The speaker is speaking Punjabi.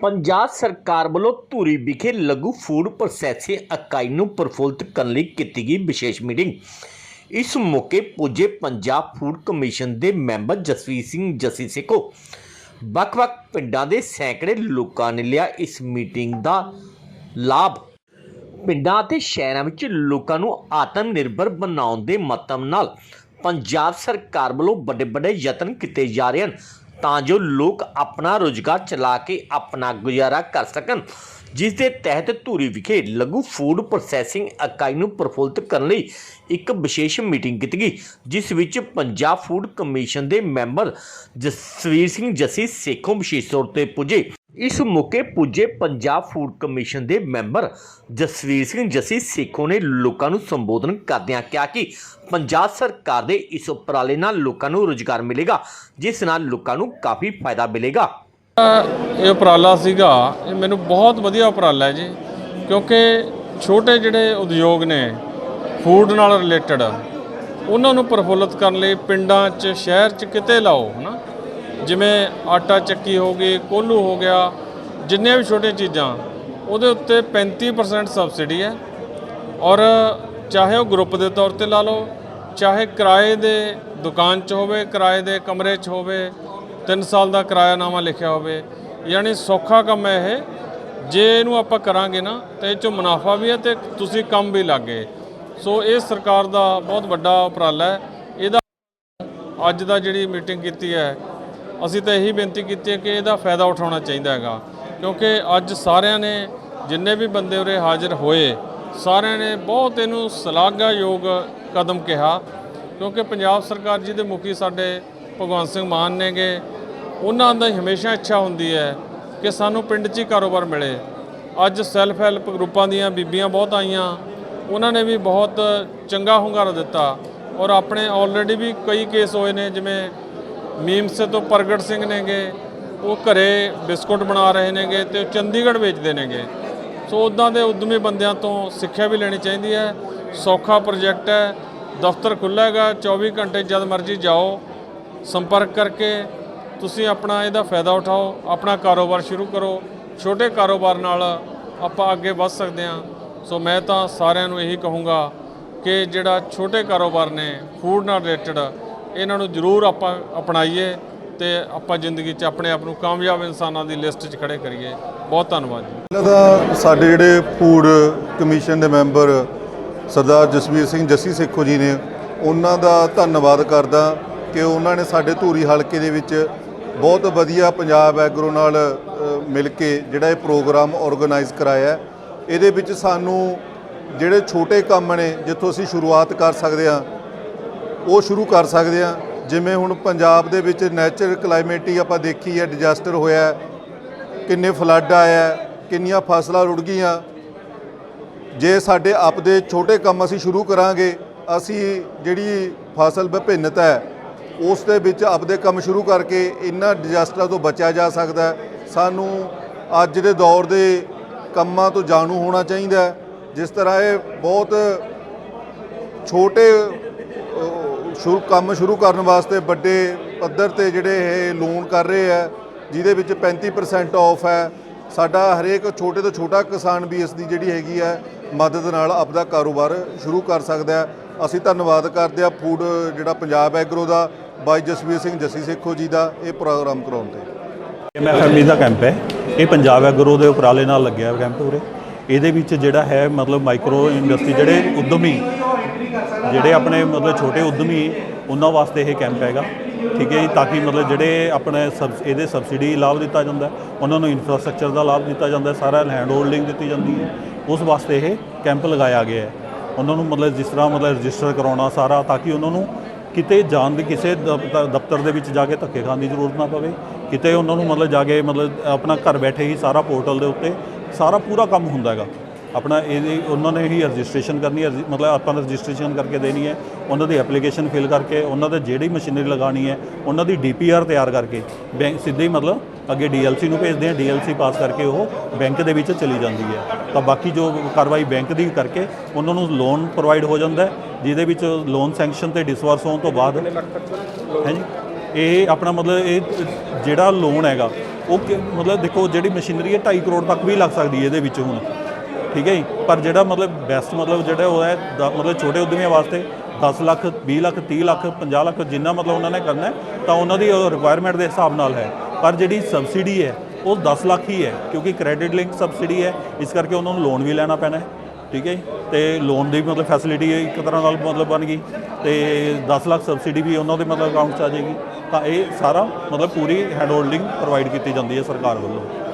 ਪੰਜਾਬ ਸਰਕਾਰ ਵੱਲੋਂ ਧੂਰੀ ਵਿਖੇ ਲਘੂ ਫੂਡ ਪ੍ਰੋਸੈਸਿੰਗ ਇਕਾਈ ਨੂੰ ਪ੍ਰਫੁੱਲਤ ਕਰਨ ਲਈ ਕੀਤੀ ਗਈ ਵਿਸ਼ੇਸ਼ ਮੀਟਿੰਗ ਇਸ ਮੌਕੇ ਪੁੱਜੇ ਪੰਜਾਬ ਫੂਡ ਕਮਿਸ਼ਨ ਦੇ ਮੈਂਬਰ ਜਸਵੀਰ ਸਿੰਘ ਜੱਸੀ ਸੇਖੋ। ਵੱਖ-ਵੱਖ ਪਿੰਡਾਂ ਦੇ ਸੈਂਕੜੇ ਲੋਕਾਂ ਨੇ ਲਿਆ ਇਸ ਮੀਟਿੰਗ ਦਾ ਲਾਭ। ਪਿੰਡਾਂ ਅਤੇ ਸ਼ਹਿਰਾਂ ਵਿੱਚ ਲੋਕਾਂ ਨੂੰ ਆਤਮ ਨਿਰਭਰ ਬਣਾਉਣ ਦੇ ਮਤਲਬ ਨਾਲ ਪੰਜਾਬ ਸਰਕਾਰ ਵੱਲੋਂ ਵੱਡੇ ਵੱਡੇ ਯਤਨ ਕੀਤੇ ਜਾ ਰਹੇ ਹਨ। ਤਾਂ ਜੋ ਲੋਕ ਆਪਣਾ ਰੋਜ਼ਗਾਰ ਚਲਾ ਕੇ ਆਪਣਾ ਗੁਜ਼ਾਰਾ ਕਰ ਸਕਣ। ਜਿਸ ਦੇ ਤਹਿਤ ਧੂਰੀ ਵਿਖੇ ਲਘੂ ਫੂਡ ਪ੍ਰੋਸੈਸਿੰਗ ਇਕਾਈ ਨੂੰ ਪ੍ਰਫੁੱਲਤ ਕਰਨ ਲਈ ਇੱਕ ਵਿਸ਼ੇਸ਼ ਮੀਟਿੰਗ ਕੀਤੀ ਗਈ, ਜਿਸ ਵਿੱਚ ਪੰਜਾਬ ਫੂਡ ਕਮਿਸ਼ਨ ਦੇ ਮੈਂਬਰ ਜਸਵੀਰ ਸਿੰਘ ਜੱਸੀ, ਸੇਖੋਂ ਵਿਸ਼ੇਸ਼ ਤੌਰ ਤੇ ਪੁੱਜੇ। ਇਸ ਮੌਕੇ ਪੁੱਜੇ ਪੰਜਾਬ ਫੂਡ ਕਮਿਸ਼ਨ ਦੇ ਮੈਂਬਰ ਜਸਵੀਰ ਸਿੰਘ ਜੱਸੀ ਸੇਖੋ ਨੇ ਲੋਕਾਂ ਨੂੰ ਸੰਬੋਧਨ ਕਰਦਿਆਂ ਕਿਹਾ ਕਿ ਪੰਜਾਬ ਸਰਕਾਰ ਦੇ ਇਸ ਉਪਰਾਲੇ ਨਾਲ ਲੋਕਾਂ ਨੂੰ ਰੋਜ਼ਗਾਰ ਮਿਲੇਗਾ, ਜਿਸ ਨਾਲ ਲੋਕਾਂ ਨੂੰ ਕਾਫੀ ਫਾਇਦਾ ਮਿਲੇਗਾ। ਇਹ ਉਪਰਾਲਾ ਸੀਗਾ, ਇਹ ਮੈਨੂੰ ਬਹੁਤ ਵਧੀਆ ਉਪਰਾਲਾ ਹੈ ਜੀ, ਕਿਉਂਕਿ ਛੋਟੇ ਜਿਹੜੇ ਉਦਯੋਗ ਨੇ, ਫੂਡ ਨਾਲ ਰਿਲੇਟਡ, ਉਹਨਾਂ ਨੂੰ ਪ੍ਰਫੁੱਲਤ ਕਰਨ ਲਈ ਪਿੰਡਾਂ 'ਚ, ਸ਼ਹਿਰ 'ਚ ਕਿਤੇ ਲਾਓ, ਹਨਾ ਜਿਵੇਂ ਆਟਾ ਚੱਕੀ ਹੋ ਗਈ, ਕੋਲੂ ਹੋ ਗਿਆ, ਜਿੰਨੀਆਂ ਵੀ ਛੋਟੀਆਂ ਚੀਜ਼ਾਂ, ਉਹਦੇ ਉੱਤੇ 35% ਸਬਸਿਡੀ ਹੈ। ਔਰ ਚਾਹੇ ਉਹ ਗਰੁੱਪ ਦੇ ਤੌਰ ਤੇ ਲਾ ਲਓ, ਚਾਹੇ ਕਿਰਾਏ ਦੇ ਦੁਕਾਨ 'ਚ ਹੋਵੇ, ਕਿਰਾਏ ਦੇ ਕਮਰੇ 'ਚ ਹੋਵੇ 3 ਸਾਲ ਦਾ ਕਿਰਾਇਆਨਾਮਾ ਲਿਖਿਆ ਹੋਵੇ, ਯਾਨੀ ਸੌਖਾ ਕੰਮ ਹੈ ਇਹ। ਜੇ ਇਹਨੂੰ ਆਪਾਂ ਕਰਾਂਗੇ ਨਾ, ਤੇ ਇਹ 'ਚੋਂ ਮੁਨਾਫਾ ਵੀ ਹੈ ਤੇ ਤੁਸੀਂ ਕੰਮ ਵੀ ਲੱਗੇ। ਸੋ ਇਹ ਸਰਕਾਰ ਦਾ ਬਹੁਤ ਵੱਡਾ ਉਪਰਾਲਾ ਹੈ। ਇਹਦਾ ਅੱਜ ਦਾ ਜਿਹੜੀ ਮੀਟਿੰਗ ਕੀਤੀ ਹੈ ਅਸੀਂ ਤਾਂ ਇਹੀ ਬੇਨਤੀ ਕੀਤੀ ਹੈ ਕਿ ਇਹਦਾ ਫਾਇਦਾ ਉਠਾਉਣਾ ਚਾਹੀਦਾ ਹੈਗਾ। ਕਿਉਂਕਿ ਅੱਜ ਸਾਰਿਆਂ ਨੇ ਜਿੰਨੇ ਵੀ ਬੰਦੇ ਉਰੇ ਹਾਜ਼ਰ ਹੋਏ, ਸਾਰਿਆਂ ਨੇ ਬਹੁਤ ਇਹਨੂੰ ਸ਼ਲਾਘਾਯੋਗ ਕਦਮ ਕਿਹਾ। ਕਿਉਂਕਿ ਪੰਜਾਬ ਸਰਕਾਰ ਜੀ ਦੇ ਮੁਖੀ ਸਾਡੇ ਭਗਵੰਤ ਸਿੰਘ ਮਾਨ ਨੇਗੇ। ਉਹਨਾਂ ਦਾ ਹਮੇਸ਼ਾ ਇੱਛਾ ਹੁੰਦੀ ਹੈ ਕਿ ਸਾਨੂੰ ਪਿੰਡ 'ਚ ਹੀ ਕਾਰੋਬਾਰ ਮਿਲੇ। ਅੱਜ ਸੈਲਫ ਹੈਲਪ ਗਰੁੱਪਾਂ ਦੀਆਂ ਬੀਬੀਆਂ ਬਹੁਤ ਆਈਆਂ। ਉਹਨਾਂ ਨੇ ਵੀ ਬਹੁਤ ਚੰਗਾ ਹੁੰਗਾਰਾ ਦਿੱਤਾ। ਔਰ ਆਪਣੇ ਆਲਰੇਡੀ ਵੀ ਕਈ ਕੇਸ ਹੋਏ ਨੇ, ਜਿਵੇਂ ਮੀਮਸ ਤੋਂ ਪ੍ਰਗਟ ਸਿੰਘ ਨੇਗੇ, ਉਹ ਘਰੇ ਬਿਸਕੁਟ ਬਣਾ ਰਹੇ ਨੇਗੇ ਤੇ ਉਹ ਚੰਡੀਗੜ੍ਹ ਵੇਚਦੇ ਨੇਗੇ। ਸੋ ਉਦਾਂ ਦੇ ਉਦਮੀ ਬੰਦਿਆਂ ਤੋਂ ਸਿੱਖਿਆ ਵੀ ਲੈਣੀ ਚਾਹੀਦੀ ਹੈ। ਸੌਖਾ ਪ੍ਰੋਜੈਕਟ ਹੈ, ਦਫ਼ਤਰ ਖੁੱਲ੍ਹਾ ਹੈਗਾ 24 ਘੰਟੇ ਜਦ ਮਰਜ਼ੀ ਜਾਓ, ਸੰਪਰਕ ਕਰਕੇ ਤੁਸੀਂ ਆਪਣਾ ਇਹਦਾ ਫਾਇਦਾ ਉਠਾਓ, ਆਪਣਾ ਕਾਰੋਬਾਰ ਸ਼ੁਰੂ ਕਰੋ। ਛੋਟੇ ਕਾਰੋਬਾਰ ਨਾਲ ਆਪਾਂ ਅੱਗੇ ਵੱਧ ਸਕਦੇ ਹਾਂ। ਸੋ ਮੈਂ ਤਾਂ ਸਾਰਿਆਂ ਨੂੰ ਇਹੀ ਕਹੂੰਗਾ ਕਿ ਜਿਹੜਾ ਛੋਟੇ ਕਾਰੋਬਾਰ ਨੇ ਫੂਡ ਨਾਲ ਰਿਲੇਟਡ ਇਹਨਾਂ ਨੂੰ ਜ਼ਰੂਰ ਆਪਾਂ ਅਪਣਾਈਏ ਤੇ ਆਪਾਂ ਜ਼ਿੰਦਗੀ 'ਚ ਆਪਣੇ ਆਪ ਨੂੰ ਕਾਮਯਾਬ ਇਨਸਾਨਾਂ ਦੀ ਲਿਸਟ 'ਚ ਖੜੇ ਕਰੀਏ। ਬਹੁਤ ਧੰਨਵਾਦ ਜੀ। ਪਹਿਲਾਂ ਤਾਂ ਸਾਡੇ ਜਿਹੜੇ ਫੂਡ ਕਮਿਸ਼ਨ ਦੇ ਮੈਂਬਰ ਸਰਦਾਰ ਜਸਵੀਰ ਸਿੰਘ ਜੱਸੀ ਸੇਖੋ ਜੀ ਨੇ ਉਹਨਾਂ ਦਾ ਧੰਨਵਾਦ ਕਰਦਾ ਕਿ ਉਹਨਾਂ ਨੇ ਸਾਡੇ ਧੂਰੀ ਹਲਕੇ ਦੇ ਵਿੱਚ ਬਹੁਤ ਵਧੀਆ ਪੰਜਾਬ ਐਗਰੋ ਨਾਲ ਮਿਲ ਕੇ ਜਿਹੜਾ ਇਹ ਪ੍ਰੋਗਰਾਮ ਆਰਗੇਨਾਈਜ਼ ਕਰਾਇਆ। ਇਹਦੇ ਵਿੱਚ ਸਾਨੂੰ ਜਿਹੜੇ ਛੋਟੇ ਕੰਮ ਨੇ, ਜਿੱਥੋਂ ਅਸੀਂ ਸ਼ੁਰੂਆਤ ਕਰ ਸਕਦੇ ਹਾਂ ਉਹ ਸ਼ੁਰੂ ਕਰ ਸਕਦੇ ਹਾਂ ਜਿਵੇਂ ਹੁਣ ਪੰਜਾਬ ਦੇ ਵਿੱਚ ਨੈਚੁਰਲ ਕਲਾਈਮੇਟ ਹੀ ਆਪਾਂ ਦੇਖੀ ਹੈ ਡਿਜ਼ਾਸਟਰ ਹੋਇਆ ਕਿੰਨੇ ਫਲੱਡ ਆਇਆ ਕਿੰਨੀਆਂ ਫਸਲਾਂ ਰੁੜ ਗਈਆਂ। ਜੇ ਸਾਡੇ ਆਪਦੇ ਛੋਟੇ ਕੰਮ ਅਸੀਂ ਸ਼ੁਰੂ ਕਰਾਂਗੇ, ਅਸੀਂ ਜਿਹੜੀ ਫਸਲ ਵਿਭਿੰਨਤਾ ਹੈ, ਉਸ ਦੇ ਵਿੱਚ ਆਪਦੇ ਕੰਮ ਸ਼ੁਰੂ ਕਰਕੇ ਇਹਨਾਂ ਡਿਜ਼ਾਸਟਰਾਂ ਤੋਂ ਬਚਿਆ ਜਾ ਸਕਦਾ ਸਾਨੂੰ ਅੱਜ ਦੇ ਦੌਰ ਦੇ ਕੰਮਾਂ ਤੋਂ ਜਾਣੂ ਹੋਣਾ ਚਾਹੀਦਾ ਜਿਸ ਤਰ੍ਹਾਂ ਇਹ ਬਹੁਤ ਛੋਟੇ ਸ਼ੁਰੂ ਕੰਮ ਸ਼ੁਰੂ ਕਰਨ ਵਾਸਤੇ ਵੱਡੇ ਪੱਧਰ ਤੇ ਜਿਹੜੇ ਇਹ ਲੋਨ ਕਰ ਰਹੇ ਆ, ਜਿਹਦੇ ਵਿੱਚ 35% ਆਫ ਹੈ। ਸਾਡਾ ਹਰੇਕ ਛੋਟੇ ਤੋਂ ਛੋਟਾ ਕਿਸਾਨ ਵੀ ਇਸ ਦੀ ਜਿਹੜੀ ਹੈਗੀ ਹੈ ਮਦਦ ਨਾਲ ਆਪਦਾ ਕਾਰੋਬਾਰ ਸ਼ੁਰੂ ਕਰ ਸਕਦਾ ਹੈ। ਅਸੀਂ ਧੰਨਵਾਦ ਕਰਦੇ ਆ ਫੂਡ ਜਿਹੜਾ ਪੰਜਾਬ ਐਗਰੋ ਦਾ, ਬਾਈ ਜਸਵੀਰ ਸਿੰਘ, ਜੱਸੀ ਸੇਖੋ ਜੀ ਦਾ, ਇਹ ਪ੍ਰੋਗਰਾਮ ਕਰਾਉਣ ਤੇ। ਐਮਐਫਐਮਈ ਦਾ ਕੈਂਪ ਹੈ। ਇਹ ਪੰਜਾਬ ਐਗਰੋ ਦੇ ਉਪਰਾਲੇ ਨਾਲ ਲੱਗਿਆ ਕੈਂਪ ਉਰੇ। ਇਹਦੇ ਵਿੱਚ ਜਿਹੜਾ ਹੈ, ਮਤਲਬ ਮਾਈਕਰੋ ਇੰਡਸਟਰੀ ਜਿਹੜੇ ਉਦਮੀ ਜਿਹੜੇ ਆਪਣੇ ਮਤਲਬ ਛੋਟੇ ਉਦਮੀ, ਉਹਨਾਂ ਵਾਸਤੇ ਇਹ ਕੈਂਪ ਹੈਗਾ। ਠੀਕ ਹੈ ਜੀ, ਤਾਂ ਕਿ ਮਤਲਬ ਜਿਹੜੇ ਆਪਣੇ ਸਬ, ਇਹਦੇ ਸਬਸਿਡੀ ਲਾਭ ਦਿੱਤਾ ਜਾਂਦਾ ਉਹਨਾਂ ਨੂੰ ਇਨਫਰਾਸਟ੍ਰਕਚਰ ਦਾ ਲਾਭ ਦਿੱਤਾ ਜਾਂਦਾ ਸਾਰਾ ਲੈਂਡ ਹੋਲਡਿੰਗ ਦਿੱਤੀ ਜਾਂਦੀ ਹੈ। ਉਸ ਵਾਸਤੇ ਇਹ ਕੈਂਪ ਲਗਾਇਆ ਗਿਆ ਹੈ। ਉਹਨਾਂ ਨੂੰ ਮਤਲਬ ਜਿਸ ਤਰ੍ਹਾਂ ਮਤਲਬ ਰਜਿਸਟਰ ਕਰਾਉਣਾ ਸਾਰਾ, ਤਾਂ ਕਿ ਉਹਨਾਂ ਨੂੰ ਕਿਤੇ ਜਾਣ ਦੀ, ਕਿਸੇ ਦਫ਼ਤਰ ਦੇ ਵਿੱਚ ਜਾ ਕੇ ਧੱਕੇ ਖਾਣ ਦੀ ਜ਼ਰੂਰਤ ਨਾ ਪਵੇ। ਕਿਤੇ ਉਹਨਾਂ ਨੂੰ ਮਤਲਬ ਜਾ ਕੇ ਮਤਲਬ ਆਪਣਾ ਘਰ ਬੈਠੇ ਹੀ ਸਾਰਾ ਪੋਰਟਲ ਦੇ ਉੱਤੇ ਸਾਰਾ ਪੂਰਾ ਕੰਮ ਹੁੰਦਾ ਹੈਗਾ। ਆਪਣਾ ਇਹਦੀ ਉਹਨਾਂ ਨੇ ਹੀ ਰਜਿਸਟ੍ਰੇਸ਼ਨ ਕਰਨੀ ਹੈ, ਰਜਿ- ਮਤਲਬ ਆਪਾਂ ਨੇ ਰਜਿਸਟ੍ਰੇਸ਼ਨ ਕਰਕੇ ਦੇਣੀ ਹੈ, ਉਹਨਾਂ ਦੀ ਐਪਲੀਕੇਸ਼ਨ ਫਿਲ ਕਰਕੇ ਉਹਨਾਂ ਦੇ ਜਿਹੜੀ ਮਸ਼ੀਨਰੀ ਲਗਾਉਣੀ ਹੈ, ਉਹਨਾਂ ਦੀ ਡੀਪੀਆਰ ਤਿਆਰ ਕਰਕੇ ਬੈਂਕ ਸਿੱਧੇ ਹੀ ਮਤਲਬ ਅੱਗੇ ਡੀਐਲਸੀ ਨੂੰ ਭੇਜਦੇ ਆ ਡੀਐਲਸੀ ਪਾਸ ਕਰਕੇ ਉਹ ਬੈਂਕ ਦੇ ਵਿੱਚ ਚਲੀ ਜਾਂਦੀ ਹੈ। ਤਾਂ ਬਾਕੀ ਜੋ ਕਾਰਵਾਈ ਬੈਂਕ ਦੀ ਕਰਕੇ ਉਹਨਾਂ ਨੂੰ ਲੋਨ ਪ੍ਰੋਵਾਈਡ ਹੋ ਜਾਂਦਾ ਹੈ, ਜਿਹਦੇ ਵਿੱਚ ਲੋਨ ਸੈਂਕਸ਼ਨ ਤੇ ਡਿਸਵਰਸ ਹੋਣ ਤੋਂ ਬਾਅਦ ਹੈ ਜੀ? ਇਹ ਆਪਣਾ ਮਤਲਬ ਇਹ ਜਿਹੜਾ ਲੋਨ ਹੈਗਾ, ਉਹ ਕਿ- ਮਤਲਬ ਦੇਖੋ ਜਿਹੜੀ ਮਸ਼ੀਨਰੀ ਹੈ 2.5 ਕਰੋੜ ਤੱਕ ਵੀ ਲੱਗ ਸਕਦੀ ਹੈ ਇਹਦੇ ਵਿੱਚ ਹੁਣ। ਠੀਕ ਹੈ ਜੀ? ਪਰ ਜਿਹੜਾ ਮਤਲਬ ਬੈਸਟ ਮਤਲਬ ਜਿਹੜਾ ਉਹ ਹੈ ਦ- ਮਤਲਬ ਛੋਟੇ ਉਦਮੀਆਂ ਵਾਸਤੇ 10 ਲੱਖ 20 ਲੱਖ 30 ਲੱਖ 50 ਲੱਖ ਜਿੰਨਾ ਮਤਲਬ ਉਹਨਾਂ ਨੇ ਕਰਨਾ ਹੈ, ਤਾਂ ਉਹਨਾਂ ਦੀ ਰਿਕੁਆਇਰਮੈਂਟ ਦੇ ਹਿਸਾਬ ਨਾਲ ਹੈ। ਪਰ ਜਿਹੜੀ ਸਬਸਿਡੀ ਹੈ ਉਹ 10 ਲੱਖ ਹੀ ਹੈ ਕਿਉਂਕਿ ਕ੍ਰੈਡਿਟ ਲਿੰਕ ਸਬਸਿਡੀ ਹੈ ਇਸ ਕਰਕੇ ਉਹਨਾਂ ਨੂੰ ਲੋਨ ਵੀ ਲੈਣਾ ਪੈਣਾ ਹੈ। ਠੀਕ ਹੈ ਜੀ? ਤੇ ਲੋਨ ਦੀ ਮਤਲਬ ਫੈਸਿਲਿਟੀ ਇੱਕ ਤਰ੍ਹਾਂ ਨਾਲ ਮਤਲਬ ਬਣ ਗਈ। ਤੇ 10 ਲੱਖ ਸਬਸਿਡੀ ਵੀ ਉਹਨਾਂ ਦੇ ਮਤਲਬ ਅਕਾਊਂਟ 'ਚ ਆ ਜਾਏਗੀ। ਤਾਂ ਇਹ ਸਾਰਾ ਮਤਲਬ ਪੂਰੀ ਹੈਂਡ ਹੋਲਡਿੰਗ ਪ੍ਰੋਵਾਈਡ ਕੀਤੀ ਜਾਂਦੀ ਹੈ ਸਰਕਾਰ ਵੱਲੋਂ।